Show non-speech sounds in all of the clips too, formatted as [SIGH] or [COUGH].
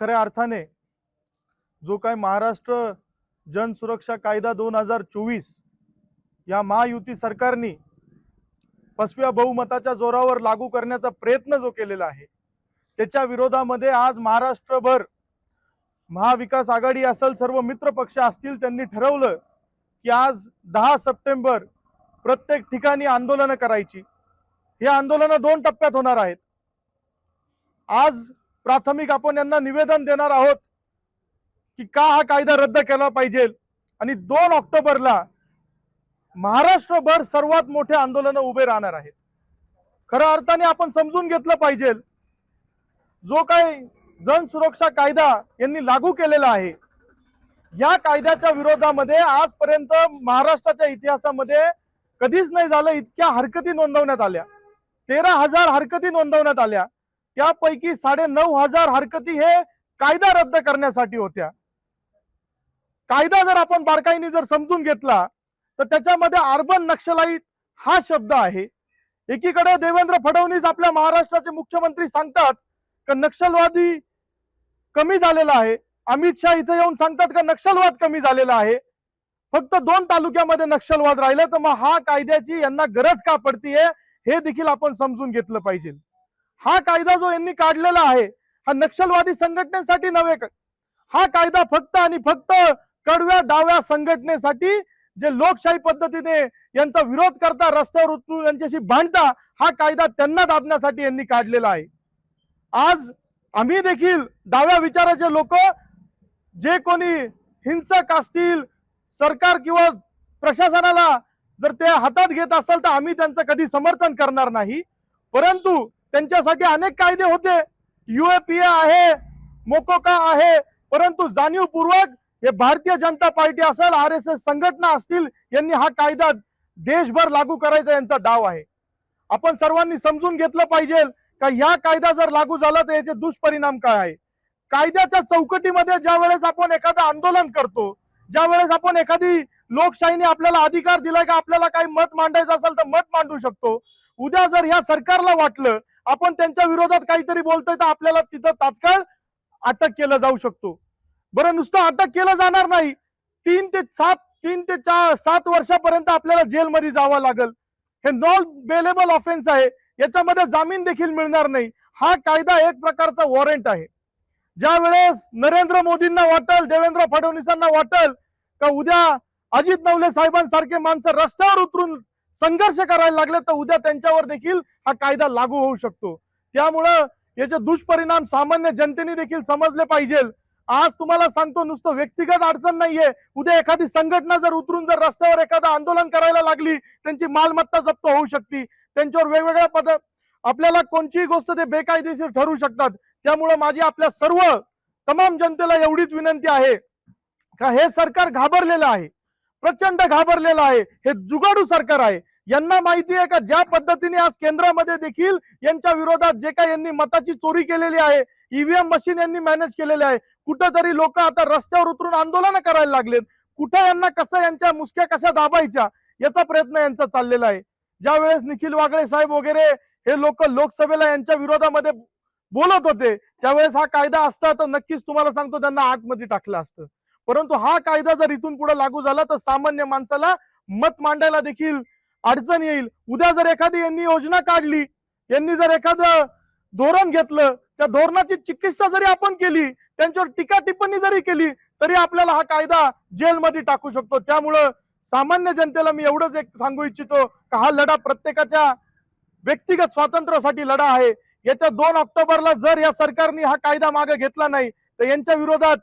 खऱ्या अर्थाने जो काय महाराष्ट्र जनसुरक्षा कायदा दोन हजार चोवीस या महायुती सरकारने फसव्या बहुमताच्या जोरावर लागू करण्याचा प्रयत्न जो केलेला आहे त्याच्या विरोधामध्ये आज महाराष्ट्रभर महाविकास आघाडी असेल सर्व मित्र पक्ष असतील त्यांनी ठरवलं की आज दहा सप्टेंबर प्रत्येक ठिकाणी आंदोलनं करायची. हे आंदोलनं दोन टप्प्यात होणार आहेत. आज प्राथमिक आपण यांना निवेदन देणार आहोत की का हा कायदा रद्द केला पाहिजे. आणि दोन ऑक्टोबरला महाराष्ट्रभर सर्वात मोठे आंदोलन उभे राहणार आहेत. खऱ्या अर्थाने आपण समजून घेतलं पाहिजे. जो काही जन सुरक्षा कायदा यांनी लागू केलेला आहे या कायद्याच्या विरोधामध्ये आजपर्यंत महाराष्ट्राच्या इतिहासामध्ये कधीच नाही झालं इतक्या हरकती नोंदवण्यात आल्या. तेरा हजार हरकती नोंदवण्यात आल्या. त्यापैकी साडे नऊ हजार हरकती हे कायदा रद्द करण्यासाठी होत्या. कायदा जर आपण बारकाईने जर समजून घेतला तर त्याच्यामध्ये अर्बन नक्षलाईट हा शब्द आहे. एकीकडे देवेंद्र फडणवीस आपल्या महाराष्ट्राचे मुख्यमंत्री सांगतात का नक्षलवादी कमी झालेला आहे. अमित शहा इथे येऊन सांगतात का नक्षलवाद कमी झालेला आहे. फक्त दोन तालुक्यामध्ये नक्षलवाद राहिले तर मग हा कायद्याची यांना गरज का पडतीये हे देखील आपण समजून घेतलं पाहिजे. हा कायदा जो यांनी काढलेला आहे हा नक्षलवादी संघटनेसाठी नव्हे हा कायदा फक्त आणि फक्त कडव्या डाव्या संघटनेसाठी जे लोकशाही पद्धतीने यांचा विरोध करता रस्त्यावर उतरून यांच्याशी भांडता हा कायदा त्यांना दाबण्यासाठी यांनी काढलेला आहे. आज आम्ही देखील डाव्या विचाराचे लोक जे कोणी हिंसक असतील सरकार किंवा प्रशासनाला जर ते हातात घेत असेल तर आम्ही त्यांचं कधी समर्थन करणार नाही. परंतु त्यांच्यासाठी अनेक कायदे होते. युएपीए आहे मोकोका आहे परंतु जाणीवपूर्वक हे भारतीय जनता पार्टी असेल आर एस एस संघटना असतील यांनी हा कायदा देशभर लागू करायचा यांचा डाव आहे. आपण सर्वांनी समजून घेतलं पाहिजे का ह्या कायदा जर लागू झाला तर याचे दुष्परिणाम काय आहे? कायद्याच्या चौकटीमध्ये ज्या वेळेस आपण एखादं आंदोलन करतो ज्या वेळेस आपण एखादी लोकशाहीने आपल्याला अधिकार दिलाय का आपल्याला काही मत मांडायचं असेल तर मत मांडू शकतो. उद्या जर ह्या सरकारला वाटलं आपण त्यांच्या विरोधात काहीतरी बोलतोय तर आपल्याला तिथं तात्काळ अटक केलं जाऊ शकतो. बरं नुसतं अटक केलं जाणार नाही. तीन ते सात तीन ते चार सात वर्षापर्यंत आपल्याला जेलमध्ये जावं लागल. हे नॉन बेलेबल ऑफेन्स आहे. याच्यामध्ये जामीन देखील मिळणार नाही. हा कायदा एक प्रकारचा वॉरंट आहे. ज्या वेळेस नरेंद्र मोदींना वाटल देवेंद्र फडणवीसांना वाटल का उद्या अजित नवले साहेबांसारखे माणसं रस्त्यावर उतरून संघर्ष करायला लागले तर उद्या त्यांच्यावर देखील हा कायदा लागू होऊ शकतो. त्यामुळं याचे दुष्परिणाम सामान्य जनतेने देखील समजले पाहिजे आज तुम्हाला सांगतो नुसतं व्यक्तिगत अडचण नाहीये. उद्या एखादी संघटना जर उतरून जर रस्त्यावर एखादं आंदोलन करायला लागली त्यांची मालमत्ता जप्त होऊ शकते. त्यांच्यावर वेगवेगळ्या पद आपल्याला कोणतीही गोष्ट ते बेकायदेशीर ठरू शकतात. त्यामुळे माझी आपल्या सर्व तमाम जनतेला एवढीच विनंती आहे. का हे सरकार घाबरलेलं आहे. प्रचंड घाबरलेलं आहे. हे जुगाडू सरकार आहे. यांना माहिती आहे का ज्या पद्धतीने आज केंद्रामध्ये देखील यांच्या विरोधात जे काही यांनी मताची चोरी केलेली आहे ईव्हीएम मशीन यांनी मॅनेज केलेले आहे. कुठंतरी लोक आता रस्त्यावर उतरून आंदोलन करायला लागलेत. कुठं यांना कसं यांच्या मुसक्या कशा दाबायच्या याचा प्रयत्न यांचा चाललेला आहे. ज्या वेळेस निखिल वागळे साहेब वगैरे हे लोक लोकसभेला यांच्या विरोधामध्ये बोलत होते त्यावेळेस हा कायदा असता तर नक्कीच तुम्हाला सांगतो त्यांना आतमध्ये टाकलं असतं. परंतु हा कायदा जर इथून पुढे लागू झाला तर सामान्य माणसाला मत मांडायला देखील अडचण येईल. उद्या जर एखादी यांनी योजना काढली यांनी जर एखादं धोरण घेतलं त्या धोरणाची चिकित्सा जरी आपण केली त्यांच्यावर टीका टिप्पणी जरी केली तरी आपल्याला हा कायदा जेलमध्ये टाकू शकतो. त्यामुळं सामान्य जनतेला मी एवढंच एक सांगू इच्छितो का हा लढा प्रत्येकाच्या व्यक्तिगत स्वातंत्र्यासाठी लढा आहे. येत्या दोन ऑक्टोबरला जर या सरकारने हा कायदा मागे घेतला नाही तर यांच्या विरोधात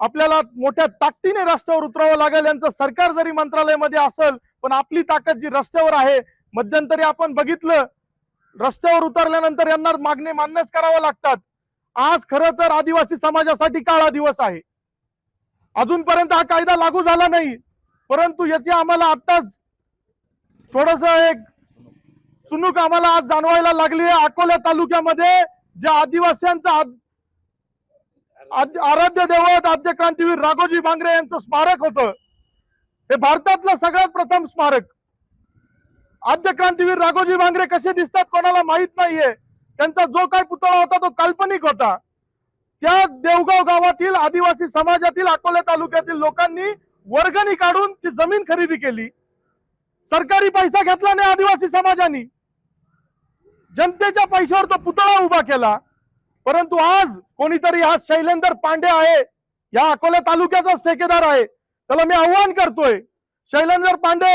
आपल्याला मोठ्या ताकदीने रस्त्यावर उतरावं लागेल. यांचं सरकार जरी मंत्रालयामध्ये असेल पण आपली ताकद जी रस्त्यावर आहे मध्यंतरी आपण बघितलं रस्त्यावर उतरल्यानंतर यांना मागणी मान्यच करावं लागतात. आज खरं तर आदिवासी समाजासाठी काळा दिवस आहे. अजूनपर्यंत हा कायदा लागू झाला नाही. परंतु याची आम्हाला आताच थोडस एक चुनूक आम्हाला आज जाणवायला लागली आहे. अकोला तालुक्यामध्ये ज्या आदिवासींचा आराध्य दैवत आद्य क्रांतीवीर राघोजी बांगरे यांचं स्मारक होतं. हे भारतातलं सगळ्यात प्रथम स्मारक. आद्य क्रांतीवीर राघोजी बांगरे कसे दिसतात कोणाला माहीत नाहीये. त्यांचा जो काय पुतळा होता तो काल्पनिक होता. त्या देवगाव गावातील आदिवासी समाजातील अकोले तालुक्यातील लोकांनी वर्गणी काढून ती जमीन खरेदी केली. सरकारी पैसा घेतला नाही आदिवासी समाजानी. जनतेच्या पैशावर तो पुतळा उभा केला. परंतु आज कोणीतरी हा शैलेंदर पांडे आहे. या अकोला तालुक्याचाच ठेकेदार आहे. त्याला मी आव्हान करतोय शैलेंदर पांडे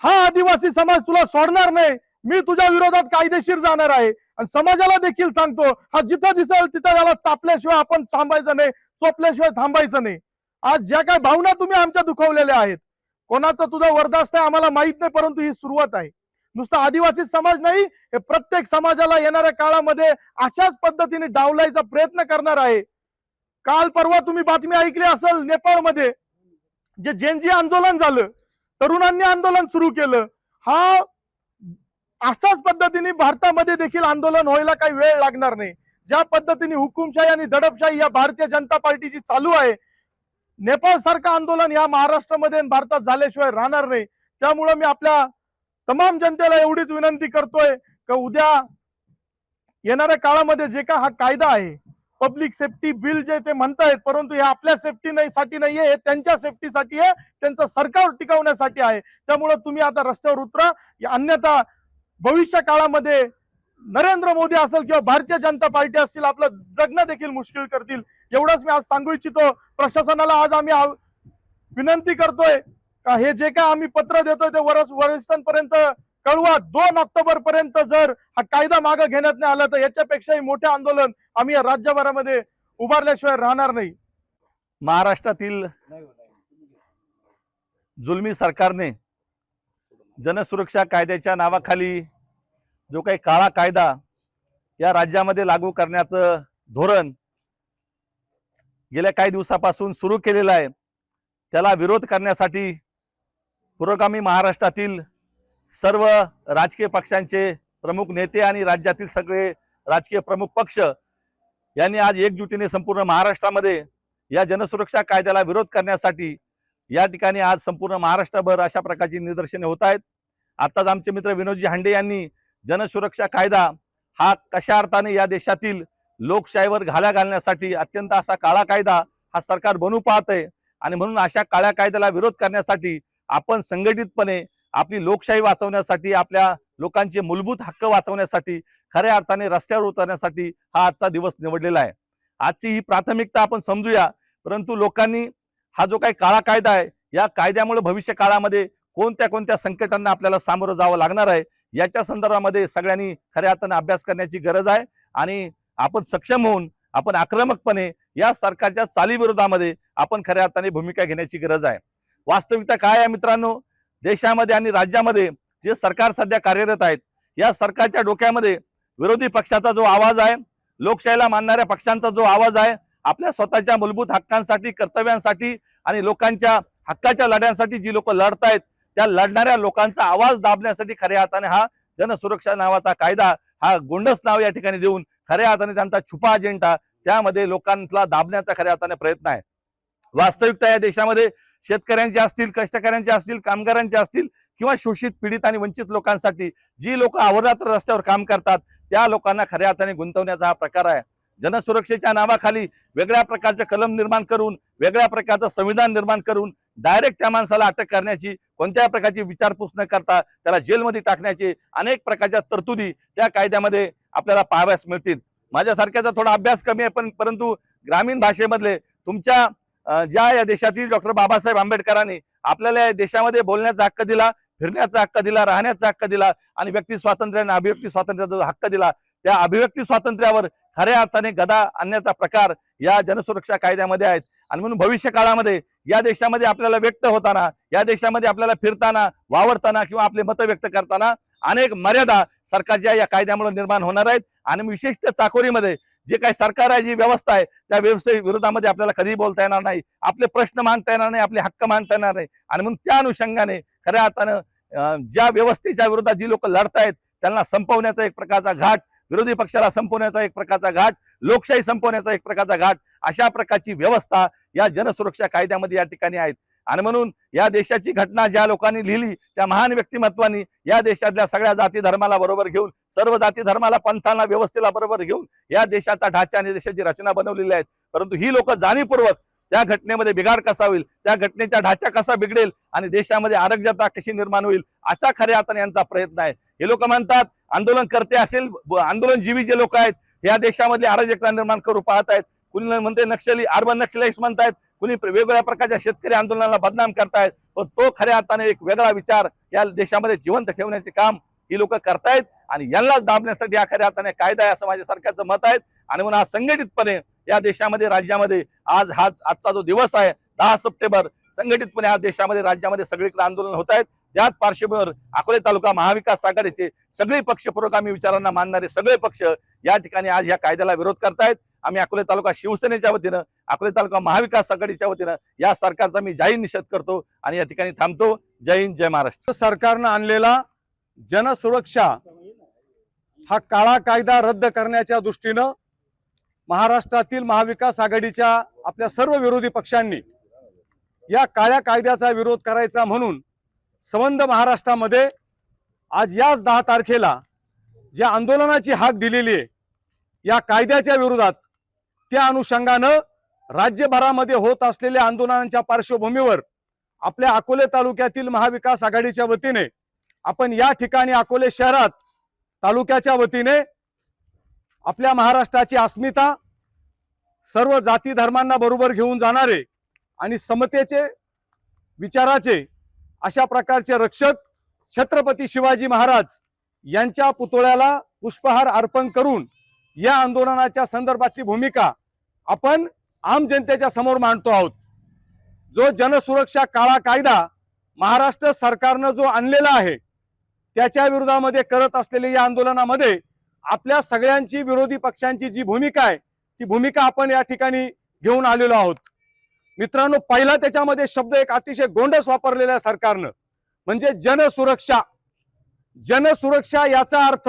हा आदिवासी समाज तुला सोडणार नाही. मी तुझ्या विरोधात कायदेशीर जाणार आहे. आणि समाजाला देखील सांगतो हा जिथं दिसेल तिथं त्याला चापल्याशिवाय आपण थांबायचं नाही चोपल्याशिवाय थांबायचं नाही. आज ज्या काय भावना तुम्ही आमच्या दुखवलेल्या आहेत कोणाचं तुझं वरदास्त आहे आम्हाला माहीत नाही परंतु ही सुरुवात आहे. नुसतं आदिवासी समाज नाही हे प्रत्येक समाजाला येणाऱ्या काळामध्ये अशाच पद्धतीने डावलायचा प्रयत्न करणार आहे. काल परवा तुम्ही बातमी ऐकली असेल नेपाळमध्ये जे जेनजी आंदोलन झालं तरुणांनी आंदोलन सुरू केलं. हा अशाच पद्धतीने भारतामध्ये देखील आंदोलन व्हायला काही वेळ लागणार नाही. ज्या पद्धतीने हुकुमशाही आणि दडपशाही या भारतीय जनता पार्टीची चालू आहे नेपाळ सारखं आंदोलन या महाराष्ट्रामध्ये आणि भारतात झाल्याशिवाय राहणार नाही. त्यामुळं मी आपल्या तमाम जनतेला एवढीच विनंती करतोय का उद्या येणाऱ्या काळामध्ये जे का हा कायदा आहे पब्लिक सेफ्टी बिल जे ते म्हणतायत परंतु हे आपल्या सेफ्टी नाही साठी नाहीये हे त्यांच्या सेफ्टीसाठी आहे त्यांचं सरकार टिकवण्यासाठी आहे. त्यामुळं तुम्ही आता रस्त्यावर उतरा. अन्यथा भविष्य काळामध्ये नरेंद्र मोदी असेल किंवा भारतीय जनता पार्टी असतील आपलं जगणं देखील मुश्किल करतील. एवढंच मी आज सांगू इच्छितो. प्रशासनाला आज आम्ही विनंती करतोय. का हे जे काय आम्ही पत्र देतोय ते वरस वरिष्ठांपर्यंत कळवा. दोन ऑक्टोबर पर्यंत जर हा कायदा मागे घेण्यात नाही आला तर याच्यापेक्षाही मोठे आंदोलन आम्ही या राज्यभरामध्ये उभारल्याशिवाय राहणार नाही. महाराष्ट्रातील जुलमी सरकारने जनसुरक्षा कायद्याच्या नावाखाली जो काही काळा कायदा या राज्यामध्ये लागू करण्याचं धोरण गेल्या काही दिवसापासून सुरू केलेलं आहे त्याला विरोध करण्यासाठी पुरोगामी महाराष्ट्रातील सर्व राजकीय पक्षांचे प्रमुख नेते आणि राज्यातील सगळे राजकीय प्रमुख पक्ष यांनी आज एकजुटीने संपूर्ण महाराष्ट्रामध्ये या जनसुरक्षा कायद्याला विरोध करण्यासाठी या ठिकाणी आज संपूर्ण महाराष्ट्रभर अशा प्रकारची निदर्शने होत आहेत. आत्ताच आमचे मित्र विनोदजी हांडे यांनी जनसुरक्षा कायदा हा कशा अर्थाने या देशातील लोकशाहीवर घाल्या घालण्यासाठी अत्यंत असा काळा कायदा हा सरकार बनू पाहत आहे आणि म्हणून अशा काळ्या कायद्याला विरोध करण्यासाठी आपण संघटितपणे आपली लोकशाही वाचवण्यासाठी आपल्या लोकांचे मूलभूत हक्क वाचवण्यासाठी खऱ्या अर्थाने रस्त्यावर उतरण्यासाठी हा आजचा दिवस निवडलेला आहे. आजची ही प्राथमिकता आपण समजूया परंतु लोकांनी हा जो काही काळा कायदा आहे या कायद्यामुळे भविष्य काळामध्ये कोणत्या कोणत्या संकटांना आपल्याला सामोरं जावं लागणार आहे याच्या संदर्भामध्ये सगळ्यांनी खऱ्या अर्थाने अभ्यास करण्याची गरज आहे आणि आपण सक्षम होऊन आपण आक्रमकपणे या सरकारच्या चालीविरोधामध्ये आपण खऱ्या अर्थाने भूमिका घेण्याची गरज आहे. वास्तविकता काय आहे मित्रांनो? देशामध्ये आणि राज्यामध्ये जे सरकार सध्या कार्यरत आहेत या सरकारच्या डोक्यामध्ये विरोधी पक्षाचा जो आवाज आहे लोकशाहीला मानणाऱ्या पक्षांचा जो आवाज आहे आपल्या स्वतःच्या मूलभूत हक्कांसाठी कर्तव्यांसाठी आणि लोकांच्या हक्काच्या लढ्यांसाठी जी लोक लढतायत त्या लढणाऱ्या लोकांचा आवाज दाबण्यासाठी खऱ्या हाताने हा जनसुरक्षा नावाचा कायदा हा गोंडस नाव या ठिकाणी देऊन खऱ्या हाताने त्यांचा छुपा अजेंडा त्यामध्ये लोकांना दाबण्याचा खऱ्या हाताने प्रयत्न आहे. वास्तविकता या देशामध्ये शेतकऱ्यांचे असतील कष्टकऱ्यांचे असतील कामगारांचे असतील किंवा शोषित पीडित आणि वंचित लोकांसाठी जी लोक आवर्जात रस्त्यावर काम करतात त्या लोकांना खऱ्या अर्थाने गुंतवण्याचा हा प्रकार आहे. जनसुरक्षेच्या नावाखाली वेगळ्या प्रकारचे कलम निर्माण करून वेगळ्या प्रकारचं संविधान निर्माण करून डायरेक्ट त्या माणसाला अटक करण्याची कोणत्याही प्रकारची विचारपूस न करता त्याला जेलमध्ये टाकण्याची अनेक प्रकारच्या तरतुदी त्या कायद्यामध्ये आपल्याला पाहाव्यास मिळतील. माझ्यासारख्याचा थोडा अभ्यास कमी आहे पण परंतु ग्रामीण भाषेमधले तुमच्या ज्या या देशातील डॉक्टर बाबासाहेब आंबेडकरांनी आपल्याला या देशामध्ये बोलण्याचा हक्क दिला फिरण्याचा हक्क दिला राहण्याचा हक्क दिला आणि व्यक्ती स्वातंत्र्य आणि अभिव्यक्ती स्वातंत्र्याचा जो हक्क दिला त्या अभिव्यक्ती स्वातंत्र्यावर खऱ्या अर्थाने गदा आणण्याचा प्रकार या जनसुरक्षा कायद्यामध्ये आहेत. आणि म्हणून भविष्य काळामध्ये या देशामध्ये आपल्याला व्यक्त होताना या देशामध्ये आपल्याला फिरताना वावरताना किंवा आपले मतं व्यक्त करताना अनेक मर्यादा सरकारच्या या कायद्यामुळे निर्माण होणार आहेत. आणि विशिष्ट चाकोरीमध्ये जे काही सरकार आहे जी व्यवस्था आहे त्या व्यवस्थे विरोधामध्ये आपल्याला कधीही बोलता येणार नाही. आपले प्रश्न मांडता येणार नाही आपले हक्क मांडता येणार नाही. आणि म्हणून त्या अनुषंगाने खऱ्या अर्थानं ज्या व्यवस्थेच्या विरोधात जी लोक लढतायत त्यांना संपवण्याचा एक प्रकारचा घाट विरोधी पक्षाला संपवण्याचा एक प्रकारचा घाट लोकशाही संपवण्याचा एक प्रकारचा घाट अशा प्रकारची व्यवस्था या जनसुरक्षा कायद्यामध्ये या ठिकाणी आहेत. आणि म्हणून या देशाची घटना ज्या लोकांनी लिहिली त्या महान व्यक्तिमत्वानी या देशातल्या सगळ्या जाती धर्माला बरोबर घेऊन सर्व जाती धर्माला पंथांना व्यवस्थेला बरोबर घेऊन या देशाचा ढाचा आणि देशाची रचना बनवलेली आहेत. परंतु ही लोक जाणीवपूर्वक त्या घटनेमध्ये बिघाड कसा होईल त्या घटनेचा ढाचा कसा बिघडेल आणि देशामध्ये आरोग्यता कशी निर्माण होईल असा खऱ्या अर्थाने यांचा प्रयत्न आहे. हे लोक म्हणतात आंदोलन करते असेल आंदोलनजीवी जे लोक आहेत या देशामधली अराजकता निर्माण करू पाहत आहेत. कुणी म्हणते नक्षली अर्बन नक्षलाइट्स म्हणतायत. कुणी वेगवेगळ्या प्रकारच्या शेतकरी आंदोलनाला बदनाम करतायत पण तो खऱ्या अर्थाने एक वेगळा विचार या देशामध्ये जिवंत ठेवण्याचे काम ही लोक करतायत आणि यांनाच दाबण्यासाठी हा खऱ्या अर्थाने कायदा आहे असं माझ्या सरकारचं मत आहे. आणि म्हणून आज संघटितपणे या देशामध्ये राज्यामध्ये आज हा आजचा जो दिवस आहे दहा सप्टेंबर संघटितपणे आज देशामध्ये राज्यामध्ये सगळीकडे आंदोलन होत आहेत त्याच पार्श्वभूमीवर अकोले तालुका महाविकास आघाडीचे सगळे पक्ष पुरोगामी विचारांना मानणारे सगळे पक्ष या ठिकाणी आज या कायद्याला विरोध करतायत. आम्ही अकोले तालुका शिवसेनेच्या वतीनं अकोले तालुका महाविकास आघाडीच्या वतीनं या सरकारचा मी जाहीर निषेध करतो आणि या ठिकाणी थांबतो. जय हिंद जय महाराष्ट्र. सरकारनं आणलेला जनसुरक्षा हा काळा कायदा रद्द करण्याच्या दृष्टीनं महाराष्ट्रातील महाविकास आघाडीच्या आपल्या सर्व विरोधी पक्षांनी या काळ्या कायद्याचा विरोध करायचा म्हणून संबंध महाराष्ट्रामध्ये आज याच दहा तारखेला ज्या आंदोलनाची हाक दिलेली आहे या कायद्याच्या विरोधात त्या अनुषंगानं राज्यभरामध्ये होत असलेल्या आंदोलनांच्या पार्श्वभूमीवर आपल्या अकोले तालुक्यातील महाविकास आघाडीच्या वतीने आपण या ठिकाणी अकोले शहरात तालुक्याच्या वतीने आपल्या महाराष्ट्राची अस्मिता सर्व जाती धर्मांना बरोबर घेऊन जाणारे आणि समतेचे विचाराचे अशा प्रकारचे रक्षक छत्रपती शिवाजी महाराज यांच्या पुतळ्याला पुष्पहार अर्पण करून या आंदोलनाच्या संदर्भातली भूमिका आपण आम जनतेच्या समोर मांडतो आहोत. जो जनसुरक्षा काळा कायदा महाराष्ट्र सरकारनं जो आणलेला आहे त्याच्या विरोधामध्ये करत असलेल्या या आंदोलनामध्ये आपल्या सगळ्यांची विरोधी पक्षांची जी भूमिका आहे ती भूमिका आपण या ठिकाणी घेऊन आलेलो आहोत. मित्रांनो पहिला त्याच्यामध्ये शब्द एक अतिशय गोंडस वापरलेला आहे सरकारनं म्हणजे जनसुरक्षा. जनसुरक्षा याचा अर्थ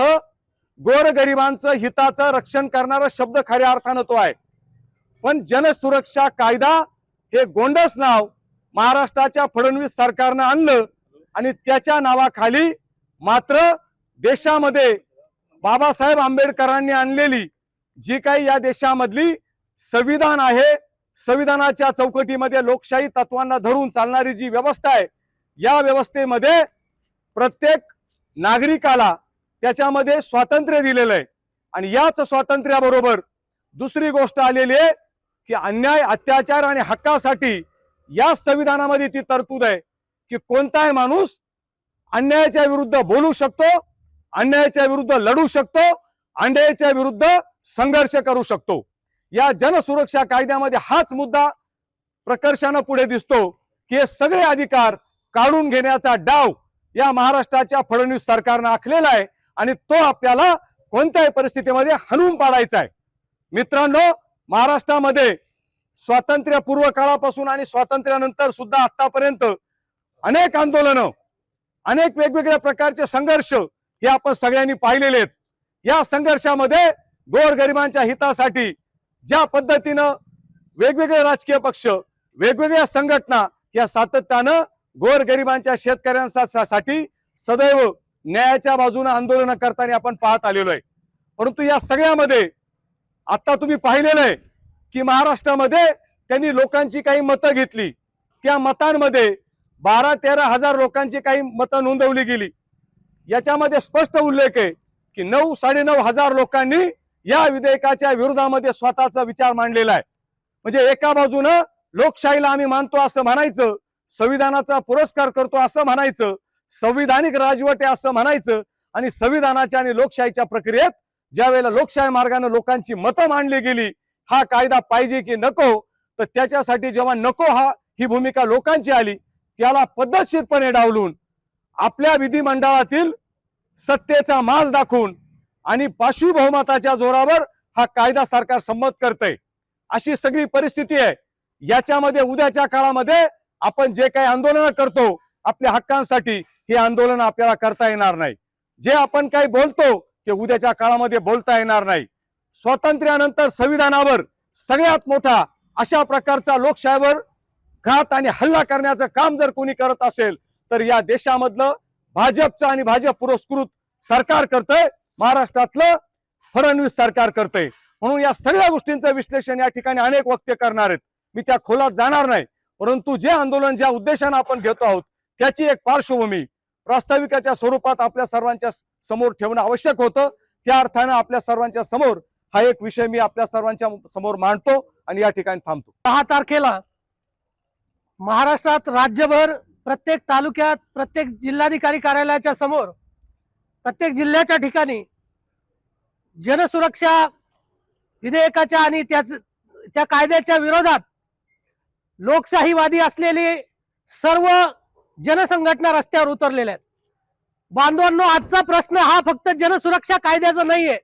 गोरगरिबांचं हिताचं रक्षण करणारा शब्द खऱ्या अर्थानं तो आहे. पण जनसुरक्षा कायदा हे गोंडस नाव महाराष्ट्राच्या फडणवीस सरकारनं आणलं आणि त्याच्या नावाखाली मात्र देशामध्ये बाबासाहेब आंबेडकरांनी आणलेली जी काही या देशामधली संविधान आहे संविधानाच्या चौकटीमध्ये लोकशाही तत्वांना धरून चालणारी जी व्यवस्था आहे या व्यवस्थेमध्ये प्रत्येक नागरिकाला त्याच्यामध्ये स्वातंत्र्य दिलेलं आहे. आणि याच स्वातंत्र्याबरोबर दुसरी गोष्ट आलेली आहे की अन्याय अत्याचार आणि हक्कासाठी या संविधानामध्ये ती तरतूद आहे की कोणताही माणूस अन्यायाच्या विरुद्ध बोलू शकतो अन्यायाच्या विरुद्ध लढू शकतो अन्यायाच्या विरुद्ध संघर्ष करू शकतो. या जनसुरक्षा कायद्यामध्ये हाच मुद्दा प्रकर्षानं पुढे दिसतो की हे सगळे अधिकार काढून घेण्याचा डाव या महाराष्ट्राच्या फडणवीस सरकारनं आखलेला आहे. आणि तो आपल्याला कोणत्याही परिस्थितीमध्ये हणून पाडायचा आहे मित्रांनो महाराष्ट्रामध्ये स्वातंत्र्यपूर्व काळापासून आणि स्वातंत्र्यानंतर सुद्धा आतापर्यंत अनेक आंदोलनं अनेक वेगवेगळ्या प्रकारचे संघर्ष हे आपण सगळ्यांनी पाहिलेले आहेत. या संघर्षामध्ये गोरगरिबांच्या हितासाठी ज्या पद्धतीनं वेगवेगळे राजकीय पक्ष वेगवेगळ्या संघटना या सातत्यानं गोरगरिबांच्या शेतकऱ्यांसाठी सदैव न्यायाच्या बाजूने आंदोलन करताना आपण पाहत आलेलो आहे. परंतु या सगळ्यामध्ये आता तुम्ही पाहिलेलं आहे की महाराष्ट्रामध्ये त्यांनी लोकांची काही मतं घेतली. त्या मतांमध्ये बारा तेरा हजार लोकांची काही मतं नोंदवली गेली. याच्यामध्ये स्पष्ट उल्लेख आहे की नऊ साडेनऊ हजार लोकांनी या विधेयकाच्या विरोधामध्ये स्वतःचा विचार मांडलेला आहे. म्हणजे एका बाजूनं लोकशाहीला आम्ही मानतो असं म्हणायचं संविधानाचा पुरस्कार करतो असं म्हणायचं संविधानिक राजवट आहे असं म्हणायचं आणि संविधानाच्या आणि लोकशाहीच्या प्रक्रियेत ज्या वेळेला लोकशाही मार्गाने लोकांची मतं मांडली गेली हा कायदा पाहिजे की नको तर त्याच्यासाठी जेव्हा नको हा ही भूमिका लोकांची आली त्याला पद्धतशीरपणे डावलून आपल्या विधिमंडळातील सत्तेचा माज दाखवून आणि पाशवी बहुमताच्या जोरावर हा कायदा सरकार संमत करतंय. अशी सगळी परिस्थिती आहे. याच्यामध्ये उद्याच्या काळामध्ये आपण जे काही आंदोलन करतो आपल्या हक्कांसाठी हे आंदोलन आपल्याला करता येणार नाही. जे आपण काही बोलतो ते उद्याच्या काळामध्ये बोलता येणार नाही. स्वातंत्र्यानंतर संविधानावर सगळ्यात मोठा अशा प्रकारचा लोकशाहीवर घात आणि हल्ला करण्याचं काम जर कोणी करत असेल तर या देशामधलं भाजपचं आणि भाजप पुरस्कृत सरकार करतंय महाराष्ट्रातलं फडणवीस सरकार करतंय. म्हणून या सगळ्या गोष्टींचं विश्लेषण या ठिकाणी अनेक वक्ते करणार आहेत. मी त्या खोलात जाणार नाही परंतु जे आंदोलन ज्या उद्देशानं आपण घेतो आहोत त्याची एक पार्श्वभूमी प्रास्ताविकाच्या स्वरूपात आपल्या सर्वांच्या समोर ठेवणं आवश्यक होतं. त्या अर्थानं आपल्या सर्वांच्या समोर हा एक विषय मी आपल्या सर्वांच्या समोर मांडतो आणि या ठिकाणी थांबतो. दहा तारखेला महाराष्ट्रात राज्यभर प्रत्येक तालुक्यात प्रत्येक जिल्हाधिकारी कार्यालयाच्या समोर प्रत्येक जिल्ह्याच्या ठिकाणी जनसुरक्षा विधेयकाच्या आणि त्याच त्या कायद्याच्या विरोधात लोकशाहीवादी असलेली सर्व जनसंघटना रस्त्यावर उतरलेल्या आहेत. बांधवांनो आजचा प्रश्न हा फक्त जनसुरक्षा कायद्याचा नाहीये.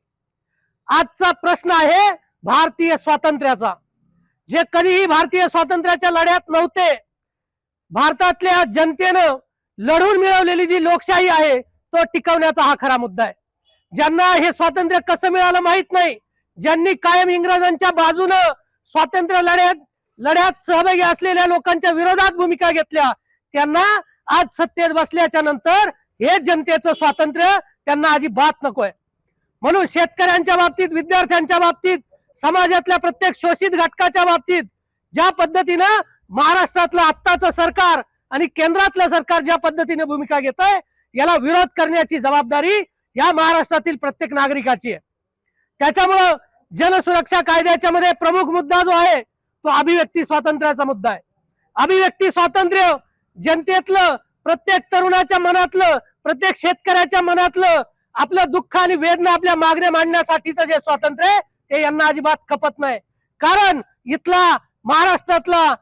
आजचा प्रश्न आहे भारतीय स्वातंत्र्याचा. जे कधीही भारतीय स्वातंत्र्याच्या लढ्यात नव्हते भारतातल्या जनतेनं लढून मिळवलेली जी लोकशाही आहे तो टिकवण्याचा हा खरा मुद्दा आहे. ज्यांना हे स्वातंत्र्य कसं मिळालं माहीत नाही ज्यांनी कायम इंग्रजांच्या बाजूनं स्वातंत्र्य लढ्यात लढ्यात सहभागी असलेल्या लोकांच्या विरोधात भूमिका घेतल्या त्यांना आज सत्तेत बसल्याच्या नंतर हे जनतेचं स्वातंत्र्य त्यांना अजिबात नकोय. म्हणून शेतकऱ्यांच्या बाबतीत विद्यार्थ्यांच्या बाबतीत समाजातल्या प्रत्येक शोषित घटकाच्या बाबतीत ज्या पद्धतीनं महाराष्ट्रातलं आत्ताचं सरकार आणि केंद्रातलं सरकार ज्या पद्धतीने भूमिका घेत आहे याला विरोध करण्याची जबाबदारी या महाराष्ट्रातील प्रत्येक नागरिकाची आहे. त्याच्यामुळं जनसुरक्षा कायद्याच्या मध्ये प्रमुख मुद्दा जो आहे तो अभिव्यक्ती स्वातंत्र्याचा मुद्दा आहे. अभिव्यक्ती स्वातंत्र्य जनतेतलं प्रत्येक तरुणाच्या मनातलं प्रत्येक शेतकऱ्याच्या मनातलं आपलं दुःख आणि वेदना आपल्या मागण्या मांडण्यासाठीचं जे स्वातंत्र्य आहे ते यांना अजिबात खपत नाही. कारण इथला महाराष्ट्रातला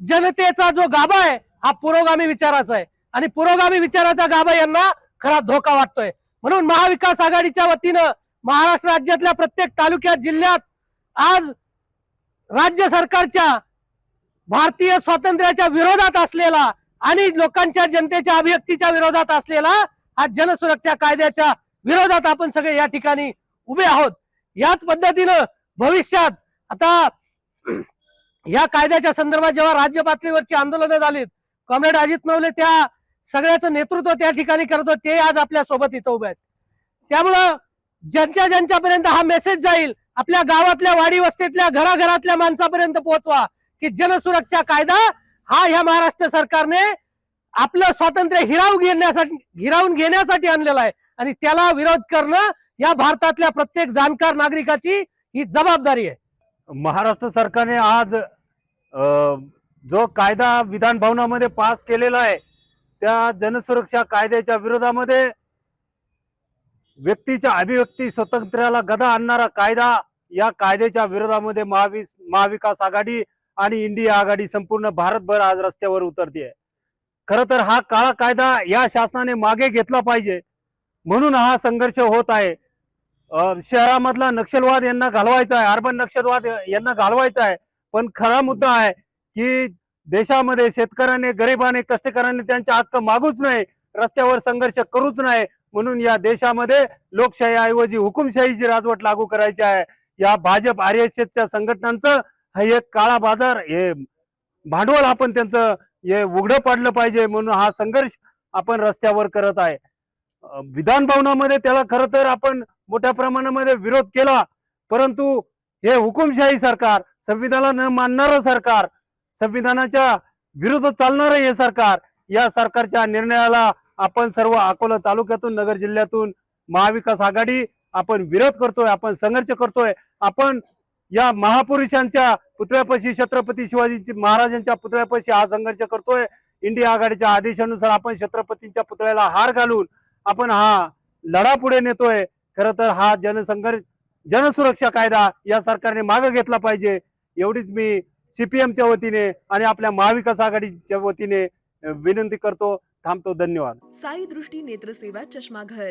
जनतेचा जो गाभा आहे हा पुरोगामी विचाराचा आहे. आणि पुरोगामी विचाराचा गाभा यांना खरा धोका वाटतोय. म्हणून महाविकास आघाडीच्या वतीनं महाराष्ट्र राज्यातल्या प्रत्येक तालुक्यात जिल्ह्यात आज राज्य सरकारच्या भारतीय स्वातंत्र्याच्या विरोधात असलेला आणि लोकांच्या जनतेच्या अभिव्यक्तीच्या विरोधात असलेला हा जनसुरक्षा कायद्याच्या विरोधात आपण सगळे या ठिकाणी उभे आहोत. याच पद्धतीनं भविष्यात आता [CLEARS THROAT] या कायद्याच्या संदर्भात जेव्हा राज्य पातळीवरची आंदोलनं झालीत कॉम्रेड अजित नवले त्या सगळ्याचं नेतृत्व त्या ठिकाणी करत ते आज आपल्यासोबत इथं उभे आहेत. त्यामुळं ज्यांच्या ज्यांच्यापर्यंत हा मेसेज जाईल आपल्या गावातल्या वाडी वस्तीतल्या घराघरातल्या माणसापर्यंत पोहोचवा की जनसुरक्षा कायदा हा ह्या महाराष्ट्र सरकारने आपलं स्वातंत्र्य हिरावून घेण्यासाठी हिरावून घेण्यासाठी आणलेला आहे. आणि त्याला विरोध करणं या भारतातल्या प्रत्येक जाणकार नागरिकाची ही जबाबदारी आहे. महाराष्ट्र सरकारने आज जो कायदा विधान भवनामध्ये पास केलेला आहे त्या जनसुरक्षा कायद्याच्या विरोधामध्ये व्यक्तीच्या अभिव्यक्ती स्वातंत्र्याला गदा आणणारा कायदा या कायद्याच्या विरोधामध्ये महाविस महाविकास आघाडी आणि इंडिया आघाडी संपूर्ण भारतभर आज रस्त्यावर उतरते खर तर हा काळा कायदा या शासनाने मागे घेतला पाहिजे. म्हणून हा संघर्ष होत आहे. शहरामधला नक्षलवाद यांना घालवायचा आहे अर्बन नक्षलवाद यांना घालवायचा आहे. पण खरा मुद्दा आहे की देशामध्ये शेतकऱ्याने गरिबाने कष्टकऱ्यांनी त्यांचा हक्क मागूच नाही रस्त्यावर संघर्ष करूच नाही म्हणून या देशामध्ये लोकशाही ऐवजी हुकुमशाहीची राजवट लागू करायची आहे. या भाजप आर संघटनांचं हा एक काळा बाजार हे भांडवल आपण त्यांचं हे उघडं पाडलं पाहिजे म्हणून हा संघर्ष आपण रस्त्यावर करत आहे. विधान भवनामध्ये त्याला खर तर आपण मोठ्या प्रमाणामध्ये विरोध केला परंतु हे हुकुमशाही सरकार संविधानाला न मानणारं सरकार संविधानाच्या विरुद्ध चालणारं हे सरकार या सरकारच्या निर्णयाला आपण सर्व अकोला तालुक्यातून नगर जिल्ह्यातून महाविकास आघाडी आपण विरोध करतोय आपण संघर्ष करतोय आपण या महापुरुषांच्या पुतळ्यापाशी छत्रपती शिवाजी महाराजांच्या पुतळ्यापाशी हा संघर्ष करतोय. इंडिया आघाडीच्या आदेशानुसार आपण छत्रपतींच्या पुतळ्याला हार घालून आपण हा लढा पुढे नेतोय. खर तर हा जनसंघर्ष जनसुरक्षा कायदा या सरकारने मागे घेतला पाहिजे. एवढीच मी सीपीएमच्या वतीने आणि आपल्या महाविकास आघाडीच्या वतीने विनंती करतो. थांबतो. धन्यवाद. साई दृष्टी नेत्रसेवा चष्माघर.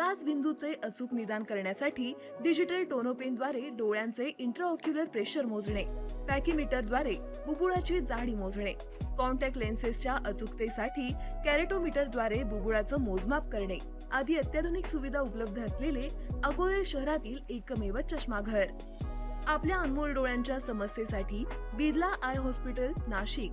काच बिंदूचे अचूक निदान करण्यासाठी डिजिटल टोनोपेनद्वारे डोळ्यांचे इंट्राऑक्युलर प्रेशर मोजणे पॅकीमीटरद्वारे बुबुळाची जाडी मोजणे कॉन्टॅक्ट लेन्सेसच्या अचूकतेसाठी कॅरेटोमीटरद्वारे बुबुळाचं मोजमाप करणे आदी अत्याधुनिक सुविधा उपलब्ध असलेले अकोले शहरातील एकमेव चष्माघर. आपल्या अनमोल डोळ्यांच्या समस्येसाठी बिर्ला आय हॉस्पिटल नाशिक